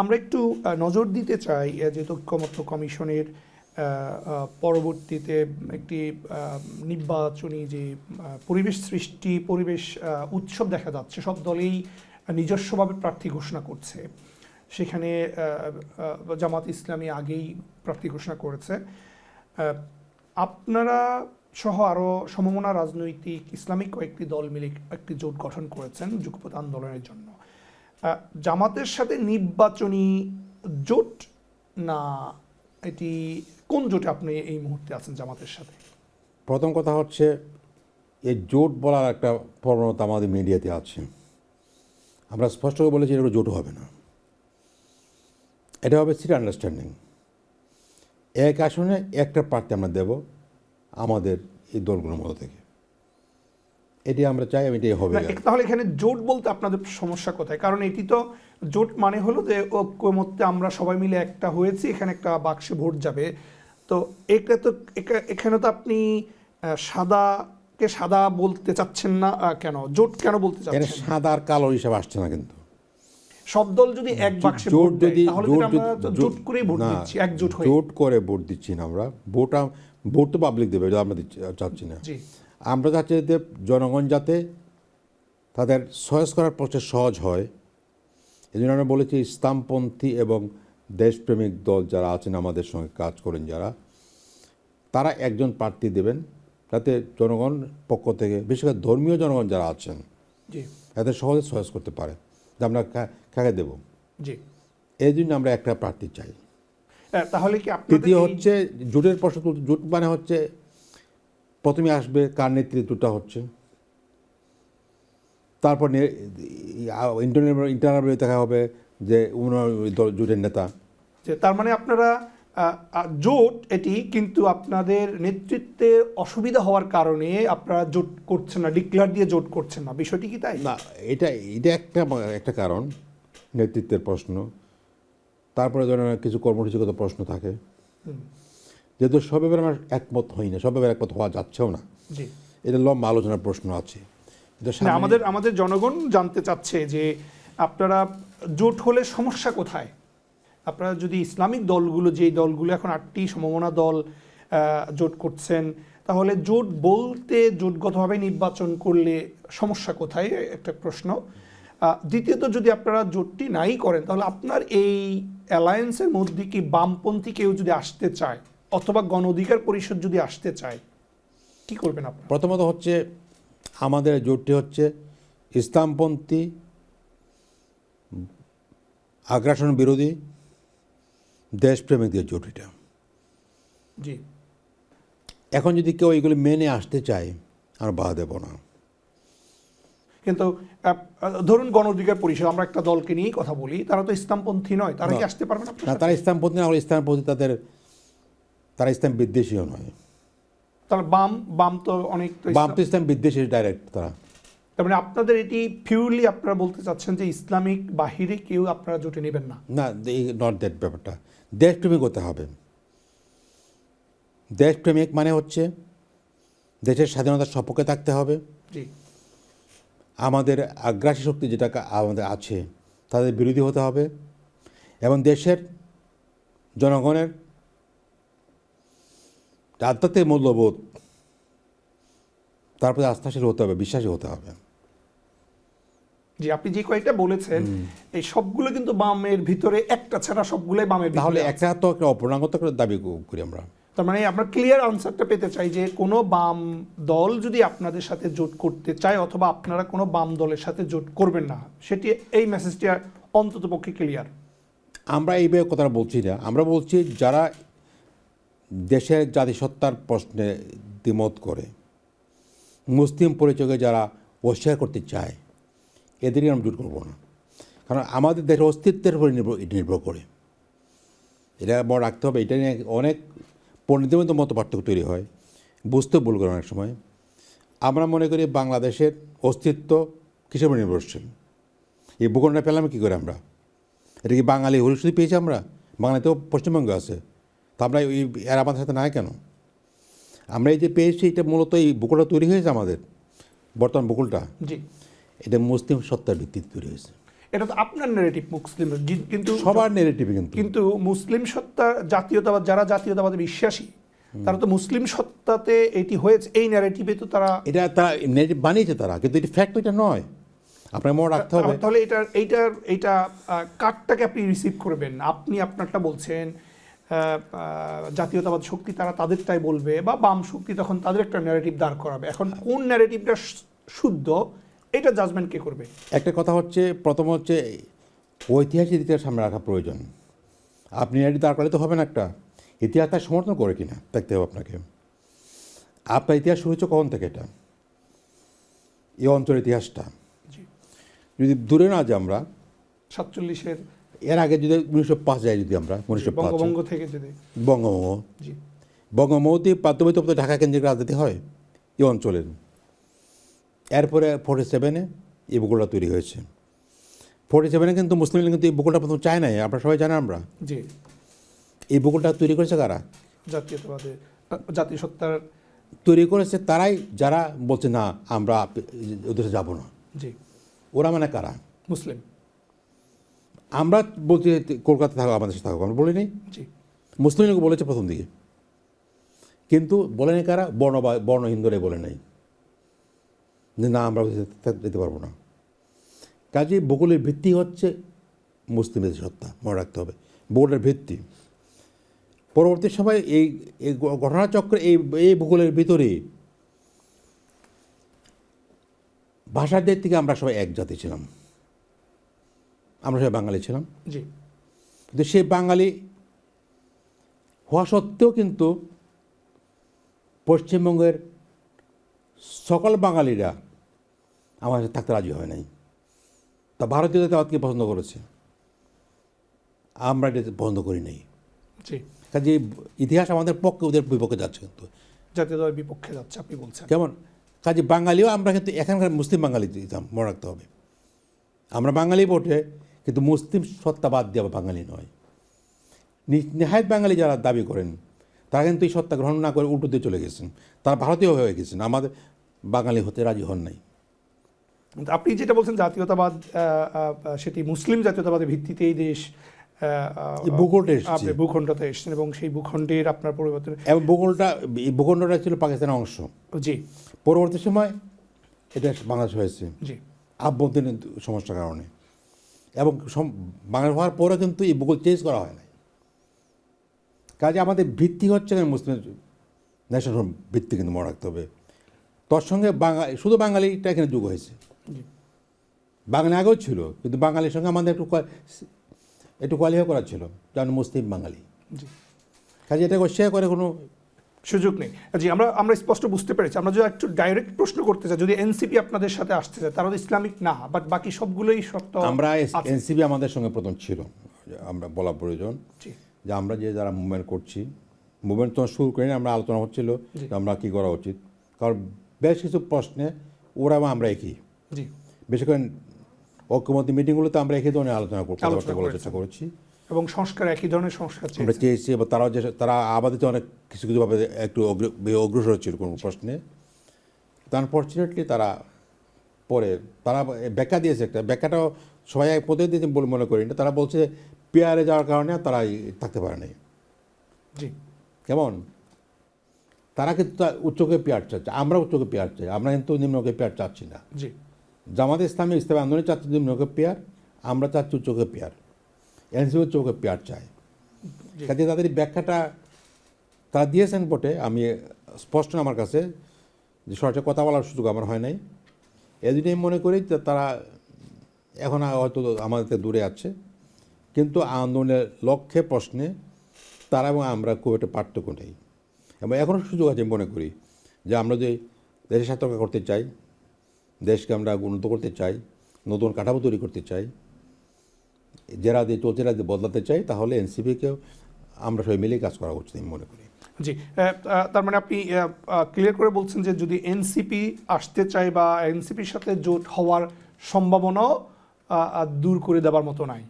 আমরা একটু নজর দিতে চাই যেহেতু ঐক্যমত্য কমিশনের পরবর্তীতে একটি নির্বাচনী যে পরিবেশ সৃষ্টি, পরিবেশ উৎসব দেখা যাচ্ছে, সব দলেই নিজস্বভাবে প্রার্থী ঘোষণা করছে। সেখানে জামাত ইসলামী আগেই প্রার্থী ঘোষণা করেছে। আপনারা সহ আরও সমমনা রাজনৈতিক ইসলামিক কয়েকটি দল মিলে একটি জোট গঠন করেছেন যুগপথ আন্দোলনের জন্য। জামাতের সাথে নির্বাচনী জোট? না, এটি কোন জোটে আপনি এই মুহূর্তে আছেন জামাতের সাথে? প্রথম কথা হচ্ছে, এই জোট বলার একটা প্রবণতা আমাদের মিডিয়াতে আছে। আমরা স্পষ্ট করে বলেছি, এটা জোট হবে না। এটা হবে সিট আন্ডারস্ট্যান্ডিং। এক আসনে একটা প্রার্থী আমরা দেব আমাদের এই দলগুলোর মধ্যে থেকে। এটি আমরা চাই এটাই হবে। তাহলে এখানে জোট বলতে আপনাদের সমস্যা কোথায়? কারণ এটি তো জোট মানে হলো যে ঐক্যমত্যে আমরা সবাই মিলে একটা হয়েছি এখানে একটা বাক্সে ভোট যাবে। তো এটা তো এখানে তো আপনি সাদাকে সাদা বলতে চাচ্ছেন না কেন? জোট কেন বলতে চাচ্ছেন? সাদা আর কালো হিসাবে আসছে না কিন্তু। সব দল যদি এক বাক্সে জোট ভোট যদি জোট করেই ভোট দিচ্ছি একজোট হয়ে। জোট করে ভোট দিচ্ছি না আমরা। ভোট ভোট তো পাবলিক দেবে আমরা চাচ্ছি না। জি। আমরা চাচ্ছি যে জনগণ যাতে তাদের সহজ করার প্রচেষ্টা সহজ হয়। এই জন্য আমরা বলেছি ইসলামপন্থী এবং দেশপ্রেমিক দল যারা আছেন আমাদের সঙ্গে কাজ করেন যারা তারা একজন প্রার্থী দেবেন যাতে জনগণ পক্ষ থেকে বিশেষ করে ধর্মীয় জনগণ যারা আছেন যাতে সহজে সহজ করতে পারে। যে আমরা কাকে দেব? জি। এই জন্য আমরা একটা প্রার্থী চাই। আহ, তাহলে কি তৃতীয় হচ্ছে জোটের প্রশ্ন জোট মানে হচ্ছে প্রথমে আসবে কার নেতৃত্বটা হচ্ছে। তারপর ইন্টারনাল ইন্টারনাল দেখা হবে যে উনার জোটের নেতা। যে তার মানে আপনারা জোট এটি কিন্তু আপনাদের নেতৃত্বে অসুবিধা হওয়ার কারণে আপনারা জোট করছেন না ডিক্লেয়ার দিয়ে জোট করছেন না। বিষয়টি কি তাই? না এটা এটা একটা একটা কারণ নেতৃত্বের প্রশ্ন। তারপরে ধরেন কিছু কর্মসূচিগত প্রশ্ন থাকে। যেহেতু সব ব্যাপারে আমরা একমত হই না সব ব্যাপারে একমত হওয়া যাচ্ছেও না। জি। এটা লম্বা আলোচনার প্রশ্ন আছে। আমাদের আমাদের জনগণ জানতে চাচ্ছে যে আপনারা জোট হলে সমস্যা কোথায়? আপনারা যদি ইসলামিক দলগুলো যেই দলগুলো এখন আটটি সমমনা দল জোট করছেন তাহলে জোট বলতে জোটগতভাবে নির্বাচন করলে সমস্যা কোথায়? একটা প্রশ্ন। দ্বিতীয়ত যদি আপনারা জোটটি নাই করেন তাহলে আপনার এই অ্যালায়েন্সের মধ্যে কি বামপন্থী কেউ যদি আসতে চায় অথবা গণ অধিকার পরিষদ যদি আসতে চায় কি করবেন আপনারা? প্রথমত হচ্ছে আমাদের জোটটি হচ্ছে ইসলামপন্থী আগ্রাসন বিরোধী দেশপ্রেমিকদের জোট এটা। জি। এখন যদি কেউ এগুলি মেনে আসতে চায় আর বাধা দেব না। কিন্তু ধরুন গণ অধিকার পরিষদ আমরা একটা দলকে নিয়েই কথা বলি তারা তো ইসলামপন্থী নয় তারা কি আসতে পারবে না? তারা ইসলামপন্থী না হলে ইসলামপন্থী তাদের তারা ইসলাম বিদ্বেষীও নয়। তাহলে বাম বাম তো অনেক বাম তো ইসলাম বিদ্বেষী ডাইরেক্ট তারা। তার মানে আপনাদের এটি পিওরলি আপনারা বলতে চাচ্ছেন যে ইসলামিক বাহিরে কেউ আপনারা জুটে নেবেন না? না এই নট দ্যাট ব্যাপারটা। দেশপ্রেমিক হতে হবে। দেশপ্রেমিক মানে হচ্ছে দেশের স্বাধীনতার সপক্ষে থাকতে হবে। জি। আমাদের আগ্রাসী শক্তি যেটা আমাদের আছে তাদের বিরোধী হতে হবে। এবং দেশের জনগণের আধ্যাত্মিক মূল্যবোধ তারপরে আস্থাশীল হতে হবে বিশ্বাসী হতে হবে। জি আপনি যে কয়েকটা বলেছেন এই সবগুলো কিন্তু বামের ভিতরে একটা ছাড়া সবগুলোই বামের তাহলে। একটা তো একটা অপূর্ণাঙ্গতা করে দাবি করি আমরা। তার মানে আমরা ক্লিয়ার আনসারটা পেতে চাই যে কোনো বাম দল যদি আপনাদের সাথে জোট করতে চায় অথবা আপনারা কোনো বাম দলের সাথে জোট করবেন না সেটি এই মেসেজটি অন্তত পক্ষে ক্লিয়ার আমরা এইভাবে কথাটা বলছি না। আমরা বলছি যারা দেশের জাতিসত্তার প্রশ্নে দ্বিমত করে। মুসলিম পরিচয়কে যারা অস্বীকার করতে চায় এদেরকে আমরা জোট করব না। কারণ আমাদের দেশের অস্তিত্বের উপরে নির্ভর নির্ভর করে। এটা মনে রাখতে হবে, এটা নিয়ে অনেক পণ্ডিতের মধ্যে মত পার্থক্য তৈরি হয়। বুঝতে ভুল করে অনেক সময়। আমরা মনে করি বাংলাদেশের অস্তিত্ব কিসের উপর নির্ভরশীল? এই ভূখণ্ডটা পেলাম কী করে আমরা? এটা কি বাঙালি হলি শুধু পেয়েছি আমরা? বাংলাতেও পশ্চিমবঙ্গ আছে। তা আমরা এই এর আমাদের সাথে নাই কেন? আমরা এই যে পেয়েছি এটা মূলত এই বুকুলটা তৈরি হয়েছে আমাদের বর্তমান বুকুলটা। জি। এটা মুসলিম সত্তার ভিত্তিতে তৈরি হয়েছে। এটা তো আপনার নেগেটিভ মুসলিম কিন্তু সবার নেগেটিভ কিন্তু। কিন্তু মুসলিম সত্তা জাতীয়তাবাদ যারা জাতীয়তাবাদে বিশ্বাসী তারা তো মুসলিম সত্তাতে এটি হয়েছে এই ন্যারেটিভে তো তারা এটা তারা নেগেটিভ বানিয়েছে তারা কিন্তু এটা ফ্যাক্ট এটা নয়। আপনার মনে রাখতে হবে। তাহলে এটা এইটার এইটা কার্ডটাকে আপনি রিসিভ করবেন। আপনি আপনারটা বলছেন জাতীয়তাবাদ শক্তি তারা তাদেরটাই বলবে বা বাম শক্তি তখন তাদের একটা ন্যারেটিভ দাঁড় করাবে। এখন কোন ন্যারেটিভটা শুদ্ধ এটা জাজমেন্ট কে করবে? একটা কথা হচ্ছে প্রথম হচ্ছে ঐতিহাসিক ইতিহাস সামনে রাখা প্রয়োজন। আপনি এটি দাঁড় করলে তো হবে না একটা। ইতিহাস তার সমর্থন করে কিনা দেখতে হবে আপনাকে। আপনার ইতিহাস শুরু হচ্ছে কখন থেকে এটা? এই অঞ্চলের ইতিহাসটা। যদি দূরে না যাই আমরা সাতচল্লিশের এর আগে যদি উনিশশো পাঁচ যাই যদি আমরা উনিশশো পাঁচ। বঙ্গভঙ্গ থেকে যদি। বঙ্গভঙ্গ। জি। বঙ্গমতি প্রাথমিক ঢাকা কেন্দ্রিক রাজনীতি হয় এই অঞ্চলের। এরপরে ফোর্টি সেভেনে এই ভূগোলটা তৈরি হয়েছে। ফোর্টি সেভেনে কিন্তু মুসলিম লীগ কিন্তু এই ভূগোলটা প্রথম চায় নাই আপনারা সবাই জানেন আমরা। জি। এই ভূগোলটা তৈরি করেছে কারা? জাতীয়তাবাদে জাতিসত্তার। তৈরি করেছে তারাই যারা বলছে না আমরা ওদের যাব না। জি। ওরা মানে কারা? মুসলিম। আমরা বলছি কলকাতা থাকো আমাদের সাথে থাকো আমরা বলিনি মুসলিম লীগ বলেছে প্রথম দিকে। কিন্তু বলেনি কারা? বর্ণ বর্ণ হিন্দুরাই বলে নাই। যে না আমরা যেতে- পারব না। কাজে ভূগোলের ভিত্তি হচ্ছে মুসলিমদের সত্তা মনে রাখতে হবে। ভূগোলের ভিত্তি। পরবর্তী সময় এই এই ঘটনাচক্রে এই এই ভূগোলের ভিতরে ভাষার দিক থেকে আমরা সবাই এক জাতি ছিলাম। আমরা সবাই বাঙালি ছিলাম। জি। কিন্তু সেই বাঙালি হওয়া সত্ত্বেও কিন্তু পশ্চিমবঙ্গের সকল বাঙালিরা আমার সাথে থাকতে রাজি হয় নাই। তা ভারতীয় জাতীয়তাবাদকে পছন্দ করেছে? আমরা এটা পছন্দ করি নাই। কাজে ইতিহাস আমাদের পক্ষে ওদের বিপক্ষে যাচ্ছে কিন্তু। জাতীয়তাবাদের বিপক্ষে যাচ্ছে আপনি বলছেন। কেমন কাজে বাঙালিও আমরা কিন্তু এখানকার মুসলিম বাঙালি দিতাম মনে রাখতে হবে। আমরা বাঙালি বটে কিন্তু মুসলিম সত্তা বাদ দিয়ে বাঙালি নয়। নেহায়ত বাঙালি যারা দাবি করেন তারা কিন্তু এই সত্তা গ্রহণ না করে উল্টো দিয়ে চলে গেছেন। তারা ভারতীয় হয়ে গেছেন। আমাদের বাঙালি হতে রাজি হন নাই। আপনি যেটা বলছেন জাতীয়তাবাদ সেটি মুসলিম জাতীয়তাবাদের ভিত্তিতে এই দেশ ভূখণ্ডে আপনি ভূখণ্ডতে এসেছেন এবং সেই ভূখণ্ডের আপনার পরিবর্তন এবং ভূগোলটা এই ভূখণ্ডটা ছিল পাকিস্তানের অংশ। জি। পরবর্তী সময় এটা বাংলাদেশ হয়েছে। জি। আভ্যন্তরীণ সমস্যার কারণে। এবং বাংলা হওয়ার পরে কিন্তু এই ভূগোল চেঞ্জ করা হয় নাই। কাজে আমাদের ভিত্তি হচ্ছে না মুসলিম ন্যাশনাল ভিত্তি কিন্তু মনে রাখতে হবে। তার সঙ্গে বাঙালি শুধু বাঙালিটা এখানে যুগ হয়েছে। বাঙালি আগেও ছিল কিন্তু বাঙালির সঙ্গে আমাদের একটু একটু কোয়ালিফাই করা ছিল যেমন মুসলিম বাঙালি। কাজে এটা শেয়ার করে কোনো সুযোগ নেই। জি আমরা আমরা স্পষ্ট বুঝতে পেরেছি। আমরা যদি একটু ডাইরেক্ট প্রশ্ন করতে চাই যদি এনসিপি আপনাদের সাথে আসতে চায় তারা ইসলামিক না বাট বাকি সবগুলোই সত্য আমরা আছে। এনসিবি আমাদের সঙ্গে প্রথম ছিল আমরা বলা প্রয়োজন যে আমরা যে যারা মুভমেন্ট করছি মুভমেন্ট তো শুরু করিনি আমরা আলোচনা হচ্ছিল যে আমরা কী করা উচিত। কারণ বেশ কিছু প্রশ্নে ওরা আমরা একই। জি। বেশি করে ঐক্যমতি মিটিংগুলোতে আমরা একই ধরনের আলোচনা করতে। চেষ্টা করেছি। এবং সংস্কার একই ধরনের সংস্কার আমরা চেয়েছে। এবং তারাও যে তারা আমাদের অনেক কিছু কিছুভাবে একটু অগ্র- অগ্রসর ছিল কোনো প্রশ্নে। আনফর্চুনেটলি তারা পরে তারা ব্যাখ্যা দিয়েছে একটা ব্যাখ্যাটাও সবাই এক পদে দিয়েছে বলে মনে করি না তারা বলছে পেয়ারে যাওয়ার কারণে তারা থাকতে পারে নাই। জি। কেমন? তারা কিন্তু উচ্চকে পেয়ার চাচ্ছে আমরা উচ্চকে পেয়ার চাই আমরা কিন্তু নিম্নকে পেয়ার চাচ্ছি না। জি। জামাত ইসলামী ইসলামী আন্দোলন চাচ্ছে নিম্নকে পেয়ার আমরা চাচ্ছি উচ্চকে পেয়ার। এনসিও উচ্চকে পেয়ার জি। কাজে তাদের ব্যাখ্যাটা তারা দিয়েছেন বটে আমি স্পষ্ট আমার কাছে যে সরাসরি কথা বলার সুযোগ আমার হয় নাই। এদিনই মনে করি যে তারা এখন হয়তো আমাদের দূরে আছে। কিন্তু আন্দোলনের লক্ষ্যে প্রশ্নে তারা এবং আমরা খুব একটা পার্থক্য নেই। এবং এখনও সুযোগ আছে আমি মনে করি যে আমরা যে দেশের রক্ষা করতে চাই দেশকে আমরা উন্নত করতে চাই নতুন কাঠামো তৈরি করতে চাই যারা দিয়ে চলছে রাজ্যে বদলাতে চাই তাহলে এনসিপিকেও আমরা সবাই মিলেই কাজ করা উচিত, আমি মনে করি। জি তার মানে আপনি ক্লিয়ার করে বলছেন যে যদি এনসিপি আসতে চায় বা এনসিপির সাথে জোট হওয়ার সম্ভাবনাও দূর করে দেওয়ার মতো নাই।